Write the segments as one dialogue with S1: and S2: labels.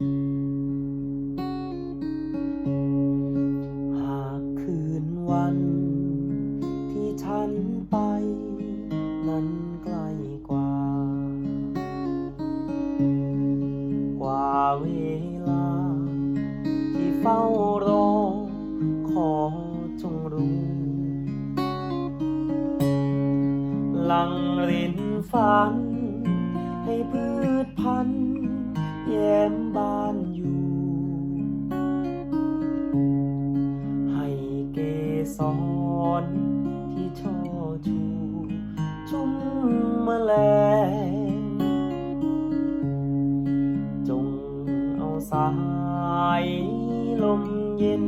S1: หากคืนวัน ที่ฉันไป นั้นไกลกว่า กว่าเวลา ที่เฝ้ารอ ขอจงรู้ ลังรินฝัน ให้พืชพันธุ์ แย้มบานอยู่ ให้เกสรที่ช่อชู ชุ่มแมลง จงเอาสายลมเย็น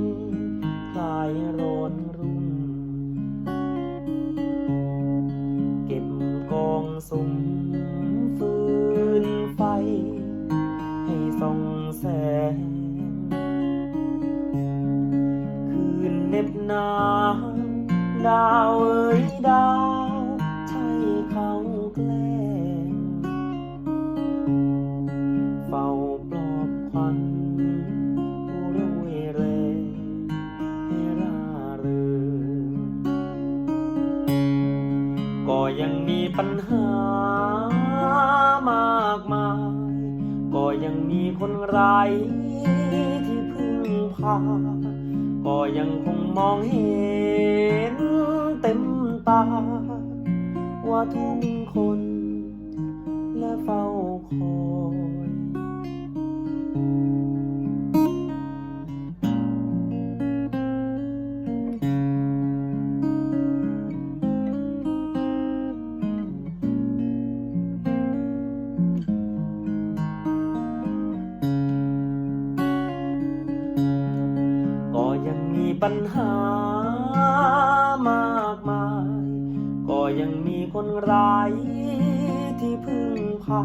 S1: คลายร้อนรุ่ม เก็บกองสุม หนาวดาวเอ้ยดาว ใช่เขาแกล้งเฝ้าปลอบขวัญผู้รวยแรงให้ร่าเริงก็ยังมีปัญหามากมาย ก็ยังมีคนไร้ที่พึ่งพา ก็ยังคงมองเห็นเต็มตา ว่าทุ่ง ปัญหามากมาย ก็ยังมีคนร้ายที่พึ่งพา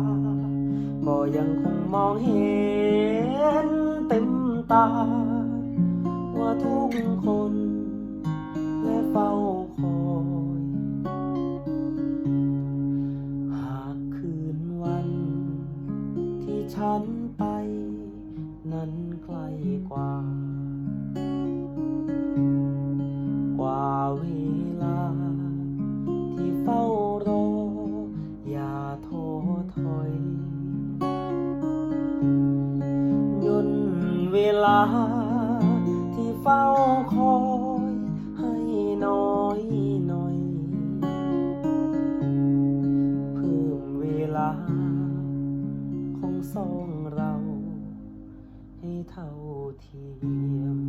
S1: ก็ยังคงมองเห็นเต็มตา ว่าทุกคนและเฝ้าคอยหากคืนวันที่ฉันไป นั้นไกลกว่า ถอย ย่นเวลาที่เฝ้าคอยให้น้อยหน่อย เพิ่มเวลาของสองเราให้เท่าเทียม